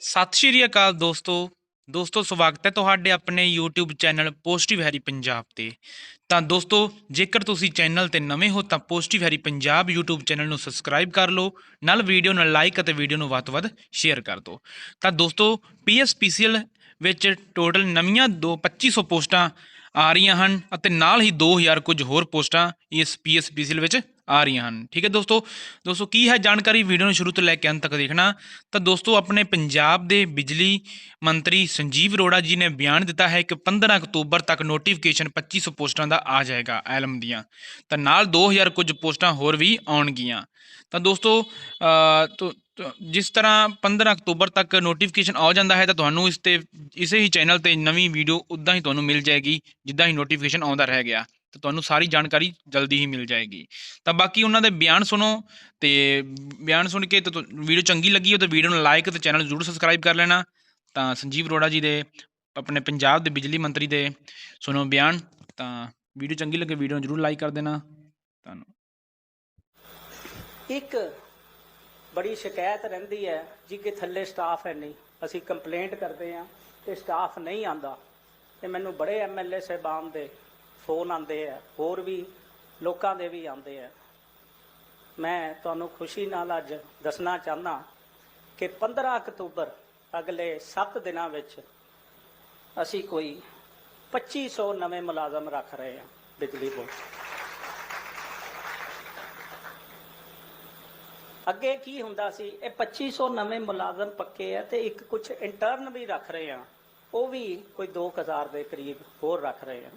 ਸਤਿ ਸ਼੍ਰੀ ਅਕਾਲ ਦੋਸਤੋ। ਦੋਸਤੋ, ਸਵਾਗਤ ਹੈ ਤੁਹਾਡੇ ਆਪਣੇ YouTube channel positive Harry Punjab ਤੇ। ਤਾਂ ਦੋਸਤੋ, ਜੇਕਰ ਤੁਸੀਂ ਚੈਨਲ ਤੇ ਨਵੇਂ ਹੋ ਤਾਂ positive Harry Punjab YouTube channel ਨੂੰ ਸਬਸਕ੍ਰਾਈਬ ਕਰ ਲਓ, ਨਾਲ ਵੀਡੀਓ ਨੂੰ ਲਾਈਕ ਅਤੇ ਵੀਡੀਓ ਨੂੰ ਵੱਧ ਤੋਂ ਵੱਧ ਸ਼ੇਅਰ ਕਰ ਦਿਓ। ਤਾਂ ਦੋਸਤੋ PSPCL ਵਿੱਚ ਟੋਟਲ ਨਵੀਆਂ ਦੋ 2500 ਪੋਸਟਾਂ ਆ ਰਹੀਆਂ ਹਨ ਅਤੇ ਨਾਲ ਹੀ 2000 ਕੁਝ ਹੋਰ ਪੋਸਟਾਂ ਇਸ PSPCL ਵਿੱਚ ਆ ਰਹੀਆਂ ਹਨ। ਠੀਕ ਹੈ ਦੋਸਤੋ ਦੋਸਤੋ ਕੀ ਹੈ ਜਾਣਕਾਰੀ ਵੀਡੀਓ ਨੂੰ ਸ਼ੁਰੂ ਤੋਂ ਲੈ ਕੇ ਅੰਤ ਤੱਕ ਦੇਖਣਾ। ਤਾਂ ਦੋਸਤੋ ਆਪਣੇ ਪੰਜਾਬ ਦੇ ਬਿਜਲੀ ਮੰਤਰੀ ਸੰਜੀਵ ਅਰੋੜਾ ਜੀ ਨੇ ਬਿਆਨ ਦਿੱਤਾ ਹੈ ਕਿ 15 ਅਕਤੂਬਰ ਤੱਕ ਨੋਟੀਫਿਕੇਸ਼ਨ 2500 ਪੋਸਟਾਂ ਦਾ ਆ ਜਾਏਗਾ ਐਲਮ ਦੀਆਂ। ਤਾਂ ਨਾਲ 2000 ਕੁਝ ਪੋਸਟਾਂ ਹੋਰ ਵੀ ਆਉਣਗੀਆਂ। ਤਾਂ ਦੋਸਤੋ ਜਿਸ ਤਰ੍ਹਾਂ 15 ਅਕਤੂਬਰ ਤੱਕ ਨੋਟੀਫਿਕੇਸ਼ਨ ਆ ਜਾਂਦਾ ਹੈ ਤਾਂ ਤੁਹਾਨੂੰ ਇਸ ਤੇ, ਇਸੇ ਹੀ ਚੈਨਲ ਤੇ ਨਵੀਂ ਵੀਡੀਓ ਉਦਾਂ ਹੀ ਤੁਹਾਨੂੰ ਮਿਲ ਜਾਏਗੀ, ਜਿੱਦਾਂ ਹੀ ਨੋਟੀਫਿਕੇਸ਼ਨ ਆਉਂਦਾ ਰਹਿ ਗਿਆ। ਤਾਂ ਤੁਹਾਨੂੰ ਸਾਰੀ ਜਾਣਕਾਰੀ ਜਲਦੀ ਹੀ ਮਿਲ ਜਾਏਗੀ। ਤਾਂ ਬਾਕੀ ਉਹਨਾਂ ਦੇ ਬਿਆਨ ਸੁਣੋ ਤੇ ਬਿਆਨ ਸੁਣ ਕੇ ਤਾਂ ਵੀਡੀਓ ਚੰਗੀ ਲੱਗੀ ਹੋ ਤਾਂ ਵੀਡੀਓ ਨੂੰ ਲਾਈਕ ਤੇ ਚੈਨਲ ਜ਼ਰੂਰ ਸਬਸਕ੍ਰਾਈਬ ਕਰ ਲੈਣਾ। ਤਾਂ ਸੰਜੀਵ ਅਰੋੜਾ ਜੀ ਦੇ, ਆਪਣੇ ਪੰਜਾਬ ਦੇ ਬਿਜਲੀ ਮੰਤਰੀ ਦੇ ਸੁਣੋ ਬਿਆਨ, ਤਾਂ ਵੀਡੀਓ ਚੰਗੀ ਲੱਗੇ ਵੀਡੀਓ ਨੂੰ ਜ਼ਰੂਰ ਲਾਈਕ ਕਰ ਦੇਣਾ। ਤੁਹਾਨੂੰ ਇੱਕ ਬੜੀ ਸ਼ਿਕਾਇਤ ਰਹਿੰਦੀ ਹੈ ਜੀ ਕਿ ਥੱਲੇ ਸਟਾਫ ਹੈ ਨਹੀਂ। ਅਸੀਂ ਕੰਪਲੇਂਟ ਕਰਦੇ ਆ ਤੇ ਸਟਾਫ ਨਹੀਂ ਆਂਦਾ ਤੇ ਮੈਨੂੰ ਬੜੇ ਐਮਐਲਏ ਸਾਹਿਬਾਨ ਦੇ ਫੋਨ ਆਉਂਦੇ ਆ, ਹੋਰ ਵੀ ਲੋਕਾਂ ਦੇ ਵੀ ਆਉਂਦੇ ਆ। ਮੈਂ ਤੁਹਾਨੂੰ ਖੁਸ਼ੀ ਨਾਲ ਅੱਜ ਦੱਸਣਾ ਚਾਹੁੰਦਾ ਕਿ 15 ਅਕਤੂਬਰ ਅਗਲੇ 7 ਦਿਨਾਂ ਵਿੱਚ ਅਸੀਂ ਕੋਈ 2500 ਨਵੇਂ ਮੁਲਾਜ਼ਮ ਰੱਖ ਰਹੇ ਹਾਂ ਬਿਜਲੀ ਬੋਰਡ। ਅੱਗੇ ਕੀ ਹੁੰਦਾ ਸੀ, ਇਹ 2500 ਨਵੇਂ ਮੁਲਾਜ਼ਮ ਪੱਕੇ ਆ ਤੇ ਇੱਕ ਕੁਝ ਇੰਟਰਨ ਵੀ ਰੱਖ ਰਹੇ ਆ ਉਹ ਵੀ ਕੋਈ 2000 ਦੇ ਕਰੀਬ ਹੋਰ ਰੱਖ ਰਹੇ ਆ